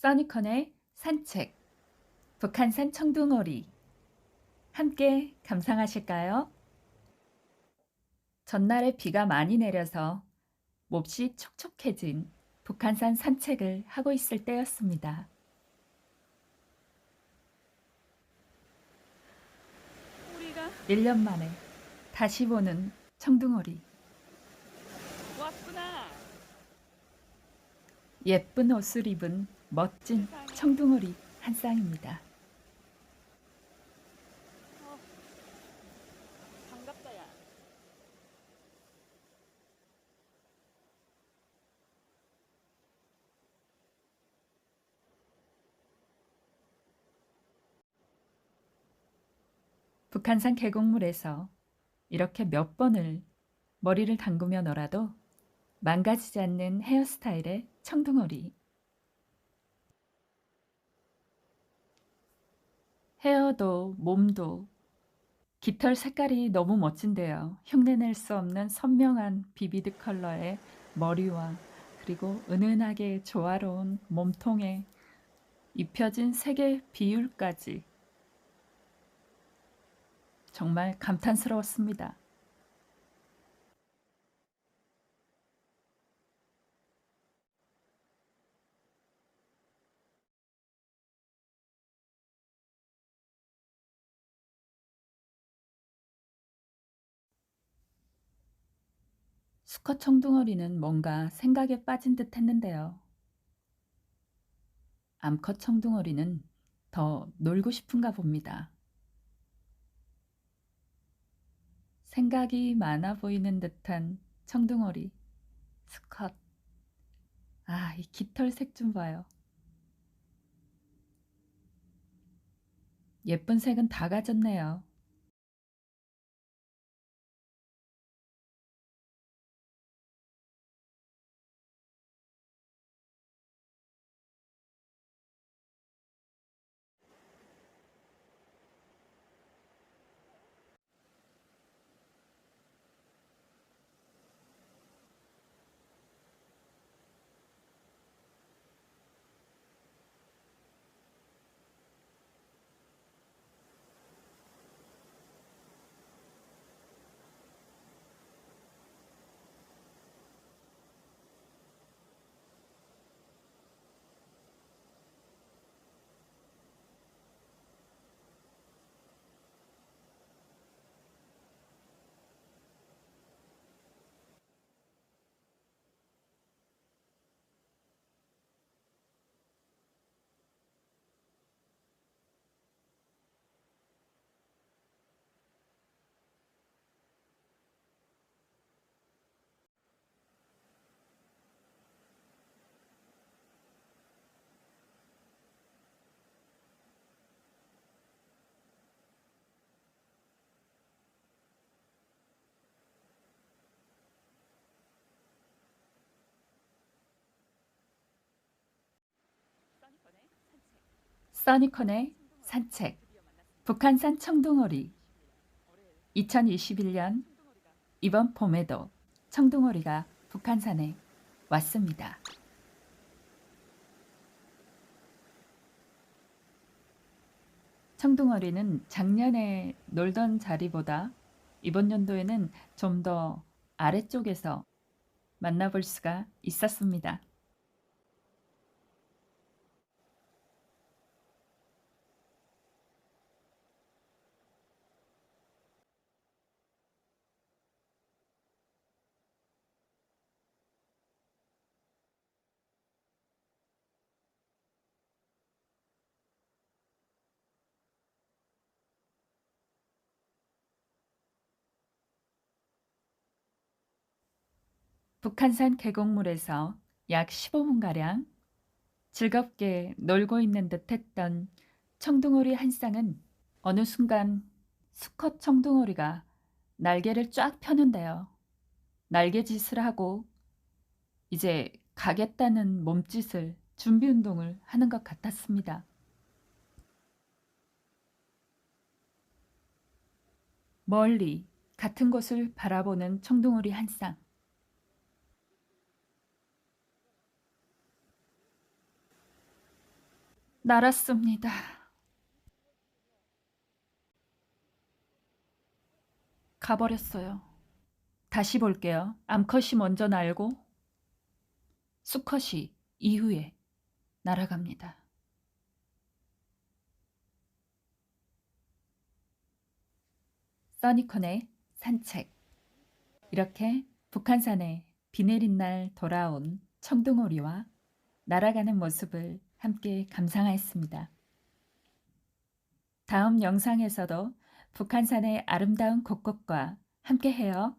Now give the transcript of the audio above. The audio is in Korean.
써니컨의 산책 북한산 청둥오리 함께 감상하실까요? 전날에 비가 많이 내려서 몹시 촉촉해진 북한산 산책을 하고 있을 때였습니다. 우리가 1년 만에 다시 보는 청둥오리 왔구나. 예쁜 옷을 입은 멋진 청둥오리 한 쌍입니다. 북한산 계곡물에서 이렇게 몇 번을 머리를 담그며 놀아도 망가지지 않는 헤어스타일의 청둥오리. 헤어도 몸도 깃털 색깔이 너무 멋진데요. 흉내낼 수 없는 선명한 비비드 컬러의 머리와 그리고 은은하게 조화로운 몸통에 입혀진 색의 비율까지 정말 감탄스러웠습니다. 수컷 청둥어리는 뭔가 생각에 빠진 듯 했는데요. 암컷 청둥어리는 더 놀고 싶은가 봅니다. 생각이 많아 보이는 듯한 청둥오리 수컷. 아, 이 깃털 색 좀 봐요. 예쁜 색은 다 가졌네요. 써니콘의 산책 북한산 청둥오리 2021년 이번 봄에도 청둥오리가 북한산에 왔습니다. 청둥오리는 작년에 놀던 자리보다 이번 연도에는 좀 더 아래쪽에서 만나볼 수가 있었습니다. 북한산 계곡물에서 약 15분가량 즐겁게 놀고 있는 듯 했던 청둥오리 한 쌍은 어느 순간 수컷 청둥오리가 날개를 쫙 펴는데요. 날개짓을 하고 이제 가겠다는 몸짓을 준비 운동을 하는 것 같았습니다. 멀리 같은 곳을 바라보는 청둥오리 한 쌍. 날았습니다. 가버렸어요. 다시 볼게요. 암컷이 먼저 날고 수컷이 이후에 날아갑니다. 써니콘의 산책 이렇게 북한산에 비 내린 날 돌아온 청둥오리와 날아가는 모습을 함께 감상하였습니다. 다음 영상에서도 북한산의 아름다운 곳곳과 함께 해요.